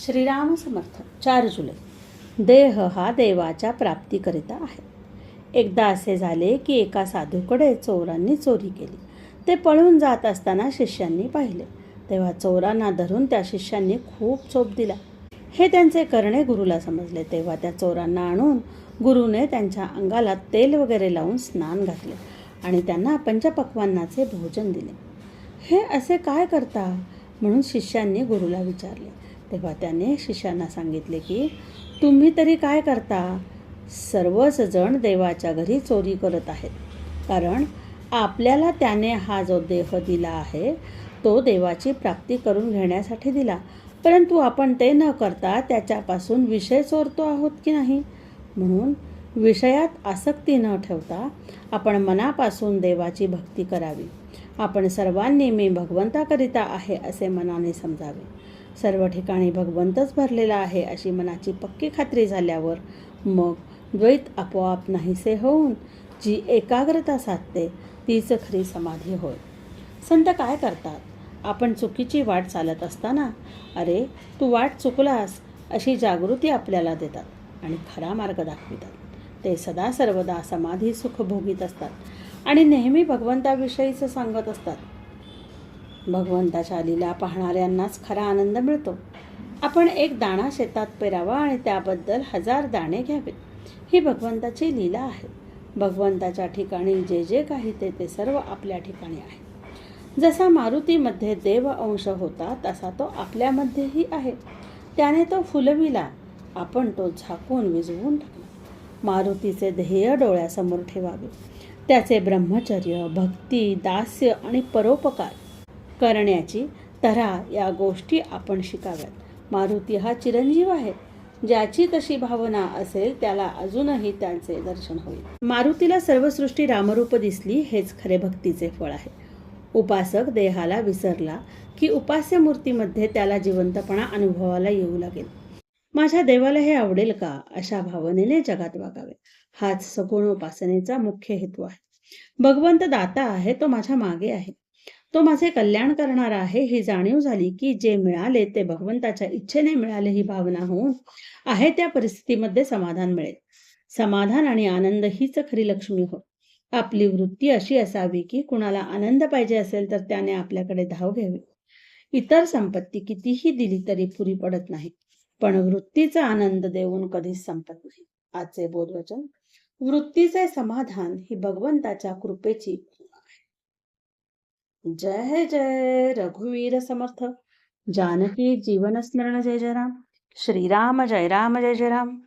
श्रीराम समर्थ चार जुलै. देह हा देवाच्या प्राप्तीकरिता आहे. एकदा असे झाले की एका साधूकडे चोरांनी चोरी केली. ते पळून जात असताना शिष्यांनी पाहिले. तेव्हा चोरांना धरून त्या शिष्यांनी खूप चोप दिला. हे त्यांचे करणे गुरुला समजले. तेव्हा त्या चोरांना आणून गुरुने त्यांच्या अंगाला तेल वगैरे लावून स्नान घातले आणि त्यांना पंचपक्वांनाचे भोजन दिले. हे असे काय करता? म्हणून शिष्यांनी गुरुला विचारले. तेव्हा त्याने शिष्यांना सांगितले की तुम्ही तरी काय करता? सर्वच जण देवाच्या घरी चोरी करत आहेत. कारण आपल्याला त्याने हा जो देह दिला आहे तो देवाची प्राप्ती करून घेण्यासाठी दिला. परंतु आपण ते न करता त्याच्यापासून विषय चोरतो आहोत की नाही? म्हणून विषयात आसक्ती न ठेवता आपण मनापासून देवाची भक्ती करावी. आपण सर्वांनी मी भगवंताकरिता आहे असे मनाने समजावे. सर्व ठिकाणी भगवंतच भरलेला आहे अशी मनाची पक्की खात्री झाल्यावर मग द्वैत आपोआप नाहीसे होऊन जी एकाग्रता साधते तीच खरी समाधी होय. संत काय करतात? आपण चुकीची वाट चालत असताना अरे तू वाट चुकलास अशी जागृती आपल्याला देतात आणि खरा मार्ग दाखवितात. ते सदा सर्वदा समाधी सुख भोगीत असतात आणि नेहमी भगवंताविषयीचं सांगत असतात. भगवंताच्या लीला पाहणाऱ्यांनाच खरा आनंद मिळतो. आपण एक दाणा शेतात पेरावा आणि त्याबद्दल हजार दाणे घ्यावे ही भगवंताची लीला आहे. भगवंताच्या ठिकाणी जे जे काही ते ते सर्व आपल्या ठिकाणी आहे. जसा मारुतीमध्ये देव अंश होता तसा तो आपल्यामध्येही आहे. त्याने तो फुलविला आपण तो झाकून विझवून टाकला. मारुतीचे ध्येय डोळ्यासमोर ठेवावे. त्याचे ब्रह्मचर्य भक्ती दास्य आणि परोपकार करण्याची तऱ्हा या गोष्टी आपण शिकाव्यात. मारुती हा चिरंजीव आहे. ज्याची तशी भावना असेल त्याला अजूनही त्यांचे दर्शन होईल. मारुतीला सर्व सृष्टी रामरूप दिसली हेच खरे भक्तीचे फळ आहे. उपासक देहाला विसरला की उपास्य मूर्तीमध्ये त्याला जिवंतपणा अनुभवाला येऊ लागेल. माझ्या देवाला हे आवडेल का? अशा भावनेने जगात वागावे. हाच सगुण उपासनेचा मुख्य हेतू आहे. भगवंत दाता आहे तो माझ्या मागे आहे. तो माझे कल्याण करणारा आहे ही जाणीव झाली की जे मिळाले ते भगवंताच्या इच्छेने मिळाले ही भावना होऊन आहे त्या परिस्थितीमध्ये समाधान मिळेल. समाधान आणि आनंद हीच खरी लक्ष्मी हो आपली वृत्ती अशी असावी की कुणाला आनंद पाहिजे असेल तर त्याने आपल्याकडे धाव घ्यावी. इतर संपत्ती कितीही दिली तरी पुरी पडत नाही पण वृत्तीचा आनंद देऊन कधीच संपत नाही. आजचे बोधवचन वृत्तीचे समाधान ही भगवंताच्या कृपेची जय जय रघुवीर समर्थ। जानकी जीवन स्मरण जय जय राम। श्रीराम जय राम जय जय राम।